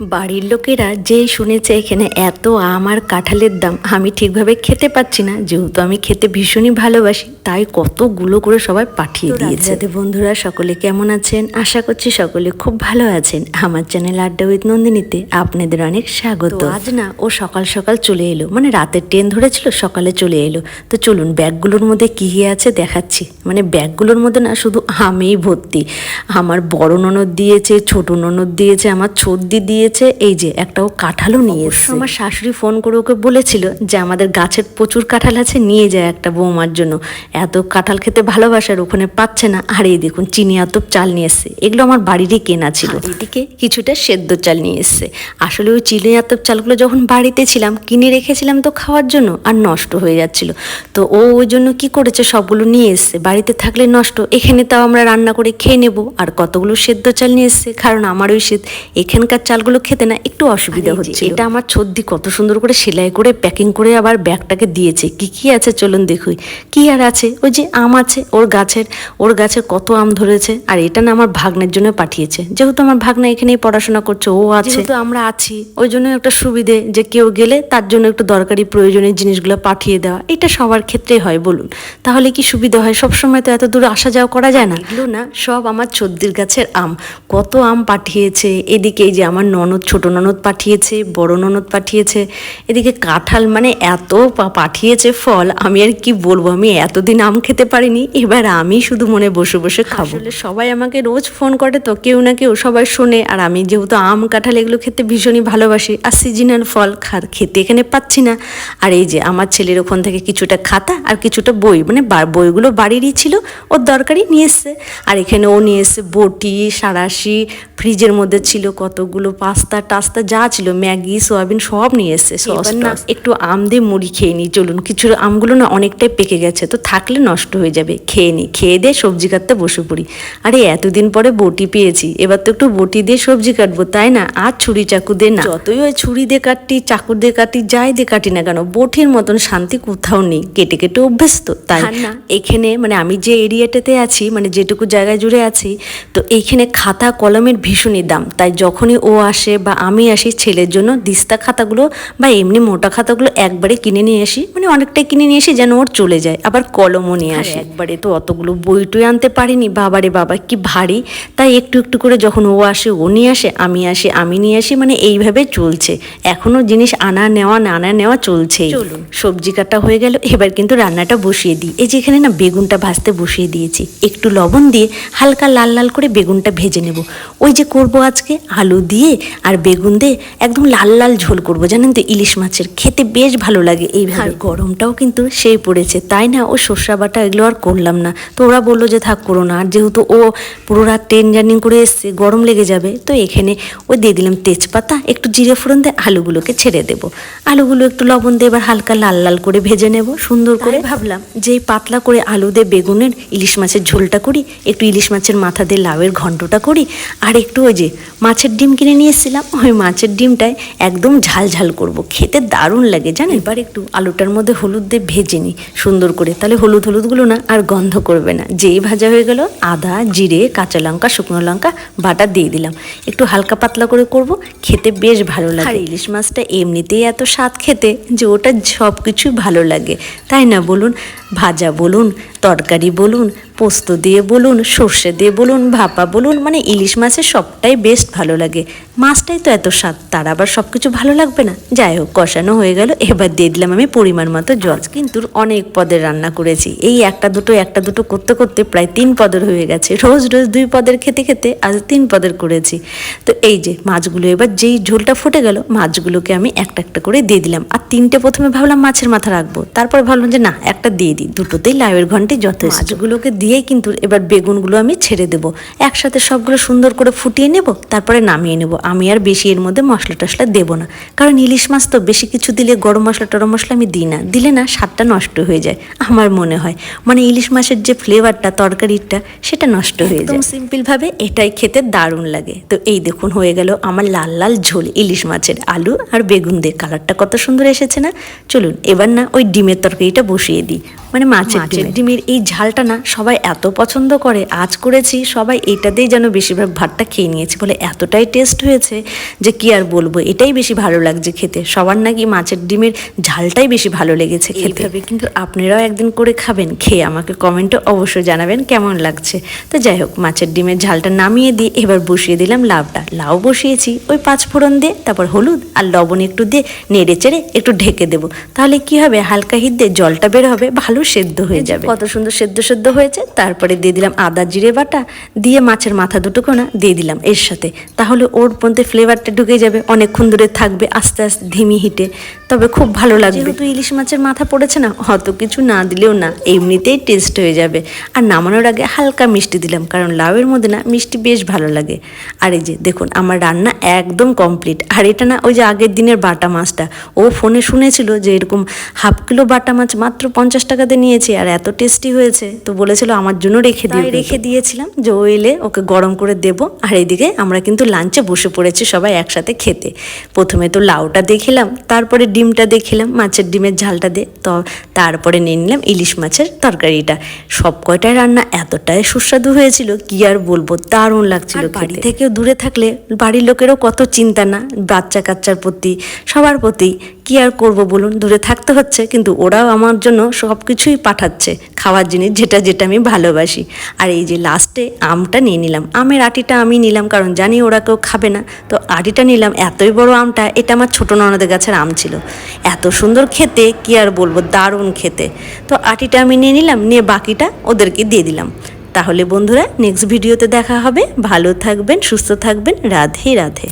বাড়ির লোকেরা যেই শুনেছে এখানে এত আম আর কাঁঠালের দাম আমি ঠিকভাবে খেতে পাচ্ছি না। যেহেতু আমি খেতে ভীষণই ভালোবাসি তাই কতগুলো করে সবাই পাঠিয়ে দিয়েছে। যাতে বন্ধুরা সকলে কেমন আছেন? আশা করছি সকলে খুব ভালো আছেন। আমার চ্যানেল আড্ডা উইথ নন্দিনীতে আপনাদের অনেক স্বাগত। আজ না ও সকাল সকাল চলে এলো। মানে রাতের ট্রেন ধরেছিল সকালে চলে এলো। তো চলুন ব্যাগগুলোর মধ্যে কী কী আছে দেখাচ্ছি। মানে ব্যাগগুলোর মধ্যে না শুধু আমেই ভর্তি। আমার বড় ননদ দিয়েছে ছোট ননদ দিয়েছে আমার ছর্দি দিয়েছে এই যে একটাও কাঁঠালও নিয়ে এসছে। আমার শাশুড়ি ফোন করে ওকে বলেছিল যে আমাদের গাছের প্রচুর কাঁঠাল আছে নিয়ে যায় একটা বৌমার জন্য। এত কাঁঠাল খেতে ভালোবাসার ওখানে পাচ্ছে না। আর এই দেখুন চিনি আতপ চাল নিয়ে এসছে। এগুলো আমার বাড়িরই কেনা ছিল। এদিকে কিছুটা সেদ্ধ চাল নিয়ে এসছে। আসলে ওই চিনি আতপ চালগুলো যখন বাড়িতে ছিলাম কিনে রেখেছিলাম তো খাওয়ার জন্য আর নষ্ট হয়ে যাচ্ছিল। তো ও ওই জন্য কি করেছে সবগুলো নিয়ে এসছে। বাড়িতে থাকলে নষ্ট এখানে তাও আমরা রান্না করে খেয়ে নেব। আর কতগুলো সেদ্ধ চাল নিয়ে এসছে কারণ আমার ওই শীত এখানকার চালগুলো খেতে না একটু অসুবিধা হচ্ছে। এটা আমার ছদ্দি কত সুন্দর করে সেলাই করে প্যাকিং করে আবার ব্যাগটাকে দিয়েছে। কি কি আছে চলুন দেখুই। কি আর আছে? ওই যে আম আছে ওর গাছের ওর গাছে কত আম ধরেছে। আর এটা না আমার ভাগ্নের জন্য পাঠিয়েছে। যেহেতু আমার ভাগ্না এখানেই পড়াশোনা করছে ও আছে। তো আমরা আছি ওই জন্য একটা সুবিধে যে কেউ গেলে তার জন্য একটু দরকারি প্রয়োজনীয় জিনিসগুলো পাঠিয়ে দেওয়া। এটা সবার ক্ষেত্রেই হয় বলুন। তাহলে কি সুবিধা হয়? সব সময় তো এত দূর আসা যাওয়া করা যায় না। এগুলো না সব আমার ছদ্দির গাছের আম। কত আম পাঠিয়েছে এদিকে এই যে আমার ননদ, ছোট ননদ পাঠিয়েছে, বড় ননদ পাঠিয়েছে, এদিকে কাঁঠাল মানে এত পা- পাঠিয়েছে ফল, আমি আর কি বলব? আমি এতদিন আম খেতে পারিনি, এবার আমি শুধু মনে বসে বসে খাব। সবাই আমাকে রোজ ফোন করে তো, কেউ না কেউ সবাই শোনে, আর আমি যেহেতু আম, কাঁঠাল এগুলো খেতে ভীষণই ভালোবাসি, আর সিজনাল ফল খেতে এখানে পাচ্ছি না। আর এই যে আমার ছেলের ওখান থেকে কিছুটা খাতা আর কিছুটা বই মানে বইগুলো বাড়িরই ছিল, ওর দরকারি নিয়ে এসছে। আর এখানে ও নিয়ে এসছে বটি, সারাশি ফ্রিজের মধ্যে ছিল কতগুলো পাস্তা টাস্তা যা ছিল ম্যাগি সোয়াবিন সব নিয়ে এসছে। সস না একটু আম দিয়ে মুড়ি খেয়ে নিই চলুন। কিছু আমগুলো না অনেকটাই পেকে গেছে তো থাকলে নষ্ট হয়ে যাবে খেয়ে নিই। খেয়ে দিয়ে সবজি কাটতে বসে পড়ি। আরে এতদিন পরে বটি পেয়েছি এবার তো একটু বটি দিয়ে সবজি কাটবো তাই না? আর ছুরি চাকু দিয়ে না। যতই ওই ছুরি দিয়ে কাটি চাকু দিয়ে কাটি যাই দিয়ে কাটি না কেন বটির মতন শান্তি কোথাও নেই। কেটে কেটে অভ্যস্ত তাই না। এখানে মানে আমি যে এরিয়াটাতে আছি মানে যেটুকু জায়গায় জুড়ে আছি তো এইখানে খাতা কলমের ভীষণই দাম। তাই যখনই ও আসে বা আমি আসি ছেলের জন্য দিস্তা খাতাগুলো বা এমনি মোটা খাতাগুলো একবারে কিনে নিয়ে আসি। মানে অনেকটাই কিনে নিয়ে আসি যেন ওর চলে যায় আবার কলমও নিয়ে আসে। একবারে তো অতগুলো বই টই আনতে পারিনি বাবারে বাবা কি ভারী। তাই একটু একটু করে যখন ও আসে ও নিয়ে আসে আমি আসি আমি নিয়ে আসি মানে এইভাবে চলছে। এখনও জিনিস আনা নেওয়া না আনা নেওয়া চলছেই। চলুন। সবজি কাটা হয়ে গেল এবার কিন্তু রান্নাটা বসিয়ে দিই। এই যেখানে না বেগুনটা ভাজতে বসিয়ে দিয়েছি। একটু লবণ দিয়ে হালকা লাল লাল করে বেগুনটা ভেজে নেব। ওই যে করব আজকে আলু দিয়ে আর বেগুন দিয়ে একদম লাল লাল ঝোল করব। জানেন তো ইলিশ মাছের খেতে বেশ ভালো লাগে। এইভাবে গরমটাও কিন্তু সেই পড়েছে। তাই না? ও সর্ষা বাটা এগুলো আর করলাম না। তো ওরা বলল যে থাক করো না। আর যেহেতু ও পুরো রাত ট্রেন জার্নি করে এসছে গরম লেগে যাবে তো এখানে ওই দিয়ে দিলাম তেজপাতা একটু জিরে ফোড়ন দিয়ে আলুগুলোকে ছেড়ে দেবো। আলুগুলো একটু লবণ দিয়ে এবার হালকা লাল লাল করে ভেজে নেব সুন্দর করে। ভাবলাম। যে পাতলা করে আলু দিয়ে বেগুনের ইলিশ মাছের ঝোলটা করি একটু ইলিশ মাছের মাথা দিয়ে লাউয়ের ঘন্টটা করি আর একটু ওই যে মাছের ডিম কিনে নিয়ে এসেছিলাম ওই মাছের ডিমটায় একদম ঝাল ঝাল করব। খেতে দারুণ লাগে জানেন? এবার একটু আলুটার মধ্যে হলুদ দিয়ে ভেজে নিই সুন্দর করে। তাহলে হলুদ হলুদগুলো না আর গন্ধ করবে না। যেই ভাজা হয়ে গেল আদা জিরে কাঁচা লঙ্কা শুকনো লঙ্কা বাটা দিয়ে দিলাম। একটু হালকা পাতলা করে করব খেতে বেশ ভালো লাগে। আর ইলিশ মাছটা এমনিতেই এত স্বাদ খেতে যে ওটা সব কিছুই ভালো লাগে। তাই না বলুন? ভাজা বলুন তরকারি বলুন, পোস্ত দিয়ে বলুন, সর্ষে দিয়ে বলুন, ভাপা বলুন মানে ইলিশ মাছের সবটাই বেস্ট ভালো লাগে। মাছটাই তো এত স্বাদ, তার আবার সব কিছু ভালো লাগবে না। যাই হোক, কষানো হয়ে গেল, এবার দিয়ে দিলাম আমি পরিমাণ মতো জল। কিন্তু অনেক পদের রান্না করেছি। এই একটা দুটো একটা দুটো করতে করতে প্রায় তিন পদের হয়ে গেছে। রোজ রোজ দুই পদের খেতে খেতে আজ তিন পদের করেছি। তো এই যে, মাছগুলো এবার যেই ঝোলটা ফুটে গেল, মাছগুলোকে আমি একটা একটা করে দিয়ে দিলাম। আর তিনটে প্রথমে ভাবলাম মাছের মাথা রাখব। তারপরে ভাবলাম যে না, একটা দিয়ে দিই। দুটোতেই লাউয়ের ঘন্টে যথেষ্ট মাছগুলোকে দিয়ে কিন্তু এবার বেগুনগুলো আমি ছেড়ে দেবো। একসাথে সবগুলো সুন্দর করে ফুটিয়ে নেব তারপরে নামিয়ে নেব। আমি আর বেশি এর মধ্যে মশলা টশলা দেবো না। কারণ ইলিশ মাছ তো বেশি কিছু দিলে গরম মশলা টরম মশলা আমি দিই না। দিলে না স্বাদটা নষ্ট হয়ে যায় আমার মনে হয়। মানে ইলিশ মাছের যে ফ্লেভারটা তরকারিটা সেটা নষ্ট হয়ে যায়। সিম্পলভাবে এটাই খেতে দারুণ লাগে। তো এই দেখুন হয়ে গেল আমার লাল লাল ঝোল ইলিশ মাছের আলু আর বেগুন দিয়ে কালারটা কত সুন্দর এসেছে না? চলুন এবার না ওই ডিমের তরকারিটা বসিয়ে দিই। মানে মাছের ডিমের। ডিমের এই ঝালটা না সবাই এত পছন্দ করে আজ করেছি সবাই এটাতেই যেন বেশিরভাগ ভাতটা খেয়ে নিয়েছে বলে এতটাই টেস্ট হয়েছে যে কি আর বলব এটাই বেশি ভালো লাগছে খেতে। সবার নাকি মাছের ডিমের ঝালটাই বেশি ভালো লেগেছে খেতে। হবে কিন্তু আপনারাও একদিন করে খাবেন খেয়ে আমাকে কমেন্টে অবশ্যই জানাবেন কেমন লাগছে। তো যাই হোক মাছের ডিমের ঝালটা নামিয়ে দিয়ে এবার বসিয়ে দিলাম লাউটা। লাউ বসিয়েছি ওই পাঁচ ফোড়ন দিয়ে তারপর হলুদ আর লবণ একটু দিয়ে নেড়ে চেড়ে একটু ঢেকে দেবো। তাহলে কি হবে হালকা হিট দিয়ে জলটা বের হবে ভালো সেদ্ধ হয়ে যাবে। কত সুন্দর সেদ্ধ সেদ্ধ হয়েছে তারপরে দিয়ে দিলাম আদা জিরে বাটা দিয়ে মাছের মাথা দুটো কোনা দিয়ে দিলাম এর সাথে। তাহলে ওর মধ্যে ফ্লেভারটা ঢুকে যাবে অনেকক্ষণ ধরে থাকবে আস্তে আস্তে ধিমি হিটে। তবে খুব ভালো লাগবে। যেহেতু ইলিশ মাছের মাথা পড়েছে না অত কিছু না দিলেও না এমনিতেই টেস্ট হয়ে যাবে। আর নামানোর আগে হালকা মিষ্টি দিলাম কারণ লাউয়ের মধ্যে না মিষ্টি বেশ ভালো লাগে। আর এই যে দেখুন আমার রান্না একদম কমপ্লিট আর এটা না ওই যে আগের দিনের বাটা মাছটা ও ফোনে শুনেছিল যে এরকম হাফ কিলো বাটা মাছ মাত্র পঞ্চাশ টাকাতে নিয়েছি আর এত টেস্টি হয়েছে। তো বলেছিল আমার জন্য রেখে দিয়ে রেখে দিয়েছিলাম। যে ও এলে ওকে গরম করে দেব। আর এইদিকে আমরা কিন্তু লাঞ্চে বসে পড়েছি সবাই একসাথে খেতে। প্রথমে তো লাউটা দেখিলাম তারপরে ডিমটা দেখিলাম মাছের ডিমের ঝালটা দিয়ে তো তারপরে নিয়ে নিলাম ইলিশ মাছের তরকারিটা। সব কয়টাই রান্না এতটাই সুস্বাদু হয়েছিল কি আর বলব? দারুণ লাগছিল বাড়ি থেকেও দূরে থাকলে বাড়ির লোকেরও কত চিন্তা না? বাচ্চা কাচ্চার প্রতি সবার প্রতি কি আর করব বলুন? দূরে থাকতে হচ্ছে, কিন্তু ওরাও আমার জন্য সব কিছুই পাঠাচ্ছে, খাওয়ার জিনিস যেটা যেটা আমি ভালোবাসি। আর এই যে লাস্টে আমটা নিয়ে নিলাম। আমের আটিটা আমি নিলাম, কারণ জানি ওরা কেউ খাবে না। তো আটিটা নিলাম, এতই বড় আমটা, এটা আমার ছোটো ননদের গাছের আম ছিল। এত সুন্দর খেতে, কি আর বলব, দারুণ খেতে। তো আটিটা আমি নিয়ে নিলাম, নিয়ে বাকিটা ওদেরকে দিয়ে দিলাম। তাহলে বন্ধুরা নেক্সট ভিডিওতে দেখা হবে। ভালো থাকবেন, সুস্থ থাকবেন। রাধে রাধে।